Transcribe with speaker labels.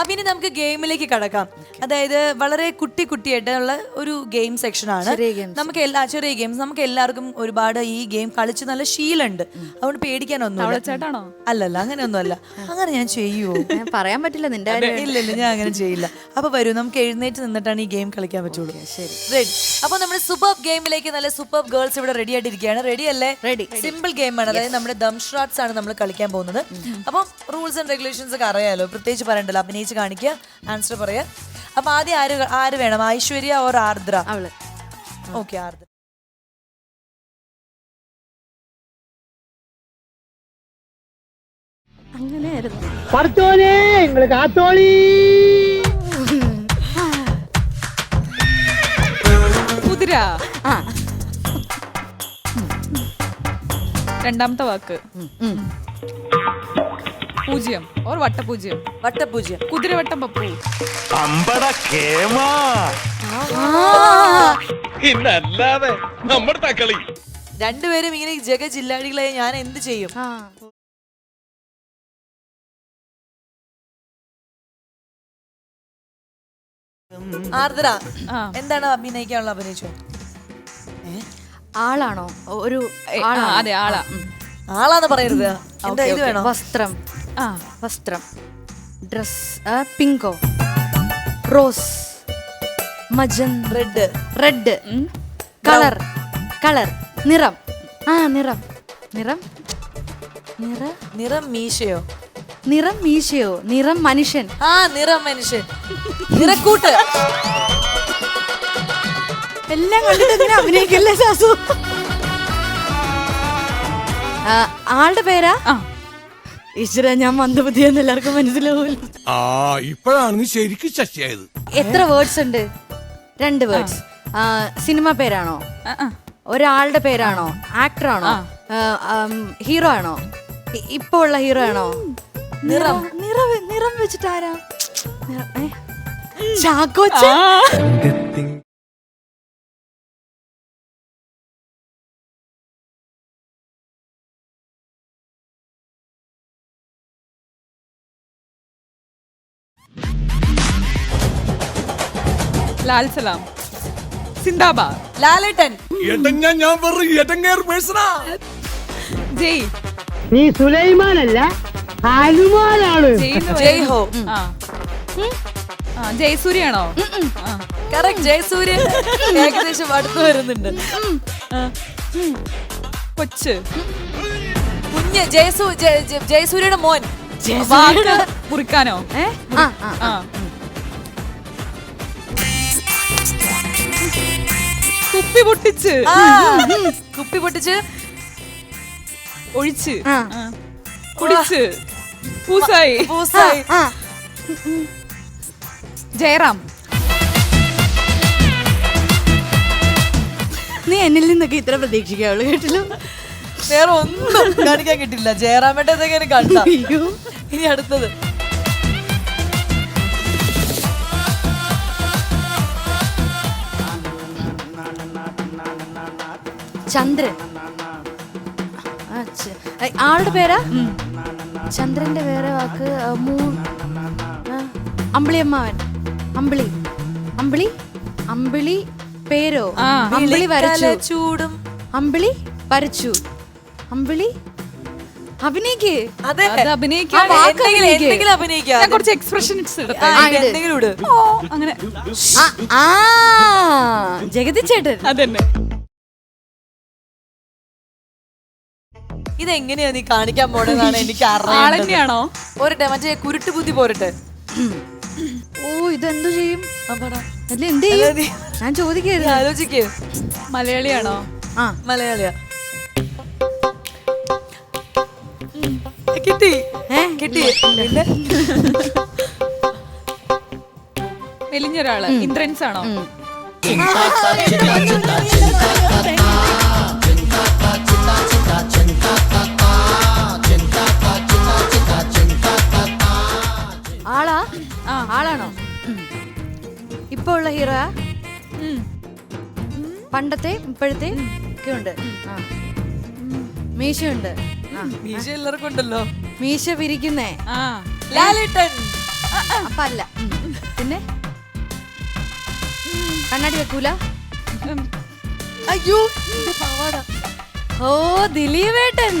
Speaker 1: അപ്പൊ ഇനി നമുക്ക് ഗെയിമിലേക്ക് കടക്കാം. അതായത് വളരെ കുട്ടി കുട്ടിയായിട്ടുള്ള ഒരു ഗെയിം സെക്ഷൻ ആണ്. നമുക്ക് എല്ലാ ചെറിയ ഗെയിംസ്. നമുക്ക് എല്ലാവർക്കും ഒരുപാട് ഈ ഗെയിം കളിച്ച് നല്ല ശീലമുണ്ട്. അതുകൊണ്ട് പേടിക്കാനൊന്നും അല്ലല്ല അങ്ങനെയൊന്നുമല്ല. അങ്ങനെ ഞാൻ ചെയ്യുവോ?
Speaker 2: ഞാൻ പറയാൻ പറ്റില്ല നിന്റെ ഇല്ലല്ല
Speaker 1: ഇല്ല ഇല്ല ഞാൻ അങ്ങനെ ചെയ്യില്ല. അപ്പൊ വരൂ നമുക്ക് എഴുന്നേറ്റ് നിന്നിട്ടാണ് ഈ ഗെയിം കളിക്കാൻ പറ്റുള്ളൂ.
Speaker 2: ശരി.
Speaker 1: റെഡി അപ്പൊ നമ്മുടെ സൂപ്പർ ഗെയിമിലേക്ക് നല്ല സൂപ്പർ ഗേൾസ് ഇവിടെ റെഡി ആയിട്ടിരിക്കുകയാണ്. റെഡി അല്ലേ?
Speaker 2: റെഡി
Speaker 1: സിമ്പിൾ ഗെയിമാണ് അതായത് നമ്മുടെ ദം ഷോട്ട്സ് ആണ് നമ്മൾ കളിക്കാൻ പോകുന്നത്. അപ്പം റൂൾസ് ആൻഡ് റെഗുലേഷൻസ് ഒക്കെ അറിയാലോ? പ്രത്യേകിച്ച് പറയണ്ടല്ലോ അഭിനയിച്ച് കാണിക്കുക. ആൻസർ പറയാ അപ്പൊ ആദ്യം ആര് ആര് വേണം? ഐശ്വര്യ ഓർ ആർദ്ര?
Speaker 2: അവൾ.
Speaker 1: ഓക്കെ ആർദ്ര.
Speaker 2: അങ്ങനെയായിരുന്നു.
Speaker 3: പഠിച്ചോനെ നിങ്ങൾ കാത്തോളി.
Speaker 4: കുതിര
Speaker 2: ആ.
Speaker 4: രണ്ടാമത്തെ വാക്ക്. പൂജ്യം. ഓർ വട്ടപൂജ്യം?
Speaker 1: വട്ടപൂജ്യം.
Speaker 4: കുതിരവട്ടം പപ്പു.
Speaker 5: അമ്പട കേമാ. ഇന്നല്ലാതെ നമ്മുടെ തക്കളി.
Speaker 1: രണ്ടുപേരും ഇങ്ങനെ ജഗ ജില്ലാടികളെ ഞാൻ എന്ത് ചെയ്യും?
Speaker 2: ആ.
Speaker 1: ആർദ്ര എന്താണ് അഭിനയിക്കാനുള്ള അഭിനയിച്ചു?
Speaker 2: ആളാണോ? ഒരു?
Speaker 4: അതെ ആളാ.
Speaker 1: ആളാന്ന് പറയരുത്. എന്താ ഇത് വേണം?
Speaker 2: വസ്ത്രം.
Speaker 4: ആ
Speaker 2: വസ്ത്രം. ഡ്രസ് പിങ്കോ റോസ് മജൻ
Speaker 1: റെഡ്
Speaker 2: റെഡ് കളർ കളർ നിറം. ആ നിറം. നിറം? നിറ?
Speaker 1: നിറം മീശയോ?
Speaker 2: നിറം മീശയോ? നിറം മനുഷ്യൻ.
Speaker 1: ആ നിറം മനുഷ്യൻ. നിറക്കൂട്ട്.
Speaker 2: എല്ലാം കണ്ടിട്ട് ഇങ്ങനെ അഭിനയിക്കല്ലേ സാസു? ആളുടെ പേരാ?
Speaker 4: ആ.
Speaker 2: ഈശ്വര ഞാൻ മന്ദബുദ്ധിയെന്ന് എല്ലാവർക്കും മനസ്സിലാവൂല
Speaker 6: ആ ഇപ്പോഴാണ് നീ ശരിക്കും ശശിയായത്
Speaker 2: എത്ര വേർഡ്സ് ഉണ്ട്? രണ്ട് വേർഡ്സ് സിനിമ പേരാണോ. ഒരാളുടെ പേരാണോ? ആക്ടർ ആണോ? ഹീറോ ആണോ? ഇപ്പൊ ഉള്ള ഹീറോ ആണോ? നിറം. നിറം. നിറം വെച്ചിട്ട് ആരാ?
Speaker 4: ലാൽ സലാം. സിന്ദാബാദ്.
Speaker 1: ലാലേട്ടൻ.
Speaker 6: ഞാൻ വെറും എട്ടങ്ങേർ പേഴ്സണാ.
Speaker 4: ജയ്.
Speaker 3: നീ സുലൈമാനല്ല ഹനുമാനാണ്.
Speaker 4: ജയ്
Speaker 1: ഹോ.
Speaker 4: ജയസൂര്യാണോ.
Speaker 1: കറക്റ്റ് ജയസൂര്യൻ ഏകദേശം അടുത്ത് വരുന്നുണ്ട്.
Speaker 4: കൊച്ച്.
Speaker 1: കുഞ്ഞ് ജയസൂ ജയ- ജയ- ജയസൂര്യയുടെ മോൻ.
Speaker 4: മുറിക്കാനോ?
Speaker 2: ഏ?
Speaker 4: കുപ്പി പൊട്ടിച്ച്.
Speaker 1: കുപ്പി പൊട്ടിച്ച്
Speaker 4: ഒഴിച്ച്.
Speaker 2: ആ.
Speaker 4: കുടിച്ച്. പൂസായി.
Speaker 1: പൂസായി.
Speaker 2: ആ.
Speaker 4: ജയറാം.
Speaker 2: നീ എന്നിൽ നിന്നൊക്കെ ഇത്ര പ്രതീക്ഷിക്കാവുള്ളൂ കേട്ടില്ല?
Speaker 1: വേറെ ഒന്നും കാണിക്കാൻ കിട്ടില്ല. ജയറാമേട്ട കണ്ട.
Speaker 2: അയ്യോ.
Speaker 1: ഇനി അടുത്തത്.
Speaker 2: ചന്ദ്രൻ. ആളുടെ പേരാ? ചന്ദ്രന്റെ വേറെ വാക്ക് മൂ അമ്പിളിയമ്മാവൻ. അമ്പിളി. അമ്മാവൻ അമ്പിളി? അമ്പിളി അമ്പിളി പേരോ അമ്പിളി വരച്ചു.
Speaker 1: ചൂടും.
Speaker 2: അമ്പിളി വരച്ചു. അമ്പിളി? അഭിനയിക്ക്.
Speaker 4: കുറച്ച് എക്സ്പ്രഷൻസ് അങ്ങനെ.
Speaker 2: ജഗതി ചേട്ടൻ.
Speaker 4: അതന്നെ.
Speaker 1: ഇതെങ്ങനെയാ നീ കാണിക്കാൻ പോണെന്നാണ് എനിക്ക് അറിയാം
Speaker 4: ആളെന്നെയാണോ?
Speaker 1: പോരട്ടെ മറ്റേ കുരുട്ട് ബുദ്ധി പോരട്ടെ.
Speaker 2: ഓ ഇതെന്തു ചെയ്യും?
Speaker 1: ആ, പറ.
Speaker 2: അല്ല എന്ത് ചെയ്യും? ഞാൻ
Speaker 1: നീ
Speaker 2: ചോദിക്കരുത്.
Speaker 1: ആലോചിക്ക്.
Speaker 4: മലയാളിയാണോ?
Speaker 2: ആ
Speaker 1: മലയാളിയാ. കിട്ടി.
Speaker 2: ഏ?
Speaker 1: കിട്ടി. പിന്നെ?
Speaker 4: മെലിഞ്ഞൊരാൾ ഇന്ദ്രൻസ് ആണോ
Speaker 2: ആളാണോ? ഇപ്പൊ ഉള്ള ഹീറോ പണ്ടത്തെ ഇപ്പോഴത്തെ ഒക്കെ ഉണ്ട് ആ. മീശയുണ്ട്.
Speaker 1: മീശ എല്ലാവർക്കും ഉണ്ടല്ലോ.
Speaker 2: മീശ വിരിക്കുന്നേ.
Speaker 4: ആ.
Speaker 1: ലാലേട്ടൻ.
Speaker 2: അപ്പൊ അല്ല. പിന്നെ? കണ്ണാടി വെക്കൂല?
Speaker 1: അയ്യോ. പാവാട
Speaker 2: ഓ ദിലീപേട്ടൻ.